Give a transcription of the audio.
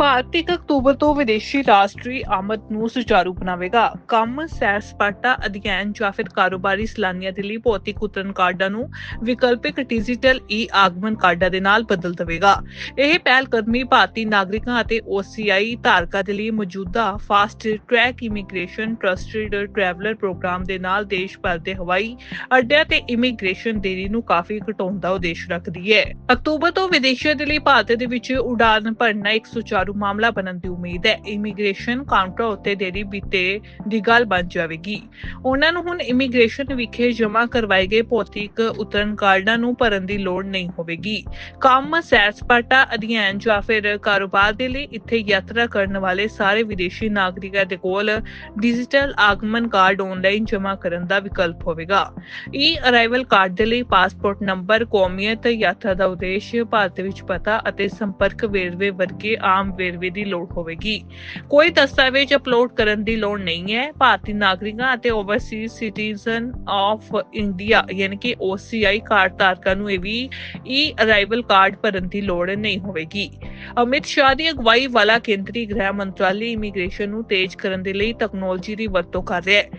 Bharat 1 October ਤੋਂ ਵਿਦੇਸ਼ੀ ਰਾਸ਼ਟਰੀ ਆਮਦ ਨੂੰ ਸੁਚਾਰੂ ਬਣਾਵੇਗਾ। ਕੰਮ, ਸੈਰ ਸਪਾਟਾ ਅਧਿਐਨ ਜਾਂ ਫਿਰ ਕਾਰੋਬਾਰੀ ਸੈਲਾਨੀਆਂ ਦੇ ਲਈ ਭੌਤਿਕ ਉਤਰਨ ਕਾਰਡਾਂ ਨੂੰ ਵਿਕਲਪਿਕ ਡਿਜੀਟਲ ਈ ਆਗਮਨ ਕਾਰਡਾਂ ਦੇ ਨਾਲ ਬਦਲ ਦੇਵੇਗਾ। ਇਹ ਪਹਿਲ ਕਦਮੀ ਭਾਰਤੀ ਨਾਗਰਿਕਾਂ ਅਤੇ OCI ਧਾਰਕਾਂ ਦੇ ਲਈ ਮੌਜੂਦਾ fast track immigration, trusted traveller programme ਦੇ ਨਾਲ ਦੇਸ਼ ਭਰ ਦੇ ਹਵਾਈ ਅੱਡਿਆਂ ਤੇ ਇਮੀਗ੍ਰੇਸ਼ਨ ਦੇਰੀ ਨੂੰ ਕਾਫੀ ਘਟਾਉਣ ਦਾ ਉਦੇਸ਼ ਰੱਖਦੀ ਹੈ। ਅਕਤੂਬਰ ਤੋਂ ਵਿਦੇਸ਼ੀਆਂ ਦੇ ਲਈ ਭਾਰਤ ਦੇ ਵਿੱਚ ਉਡਾਨ ਭਰਨਾ ਇੱਕ ਸੁਚਾਰੂ ਮਾਮਲਾ ਬਣਨ ਦੀ ਉਮੀਦ ਹੈ। ਇਮੀਗ੍ਰੇਸ਼ਨ ਕਾਊਂਟਰ ਉੱਤੇ ਦੇਰੀ ਬੀਤੇ ਦੀ ਗੱਲ ਬਣ ਜਾਵੇਗੀ। ਉਹਨਾਂ ਨੂੰ ਹੁਣ ਇਮੀਗ੍ਰੇਸ਼ਨ ਵਿਖੇ ਜਮ੍ਹਾਂ ਕਰਵਾਏ ਗਏ ਭੌਤਿਕ ਉਤਰਨ ਕਾਰਡਾਂ ਨੂੰ ਭਰਨ ਦੀ ਲੋੜ ਨਹੀਂ ਹੋਵੇਗੀ। ਕੰਮ, ਸੈਰ ਸਪਾਟਾ ਅਧਿਐਨ ਜਾਂ ਫਿਰ ਕਾਰੋਬਾਰ ਦੇ ਲਈ ਇੱਥੇ ਯਾਤਰਾ ਕਰਨ ਵਾਲੇ ਸਾਰੇ ਵਿਦੇਸ਼ੀ ਨਾਗਰਿਕਾਂ ਦੇ ਕੋਲ ਡਿਜੀਟਲ ਆਗਮਨ ਕਾਰਡ ਆਨਲਾਈਨ ਜਮ੍ਹਾਂ ਕਰਨ ਦਾ ਵਿਕਲਪ ਹੋਵੇਗਾ। ਈ ਅਰਾਈਵਲ ਕਾਰਡ ਦੇ ਲਈ ਪਾਸਪੋਰਟ ਨੰਬਰ, ਕੌਮੀਅਤ ਯਾਤਰਾ ਦਾ ਉਦੇਸ਼, ਭਾਰਤ ਵਿੱਚ ਪਤਾ ਅਤੇ ਸੰਪਰਕ ਵੇਰਵੇ ਵਰਗੇ ਆਮ ਵੇਰਵੇ ਦੀ ਲੋੜ ਹੋਵੇਗੀ। ਕੋਈ ਦਸਤਾਵੇਜ਼ ਅਪਲੋਡ ਕਰਨ ਦੀ ਲੋੜ ਨਹੀਂ ਹੈ। ਭਾਰਤੀ ਨਾਗਰਿਕਾਂ ਅਤੇ ਓਵਰਸੀਜ਼ ਸਿਟੀਜ਼ਨ ਆਫ ਇੰਡੀਆ ਯਾਨੀ ਕਿ OCI ਕਾਰਡ ਧਾਰਕਾਂ ਨੂੰ ਇਹ ਵੀ ਈ ਅਰਾਈਵਲ ਕਾਰਡ ਭਰਨ ਦੀ ਲੋੜ ਨਹੀਂ ਹੋਵੇਗੀ। ਅਮਿਤ ਸ਼ਾਹ ਦੀ ਅਗਵਾਈ ਵਾਲਾ ਕੇਂਦਰੀ ਗ੍ਰਹਿ ਮੰਤਰਾਲੇ ਇਮੀਗ੍ਰੇਸ਼ਨ ਨੂੰ ਤੇਜ਼ ਕਰਨ ਦੇ ਲਈ ਤਕਨਾਲੋਜੀ ਦੀ ਵਰਤੋਂ ਕਰ ਰਿਹਾ ਹੈ।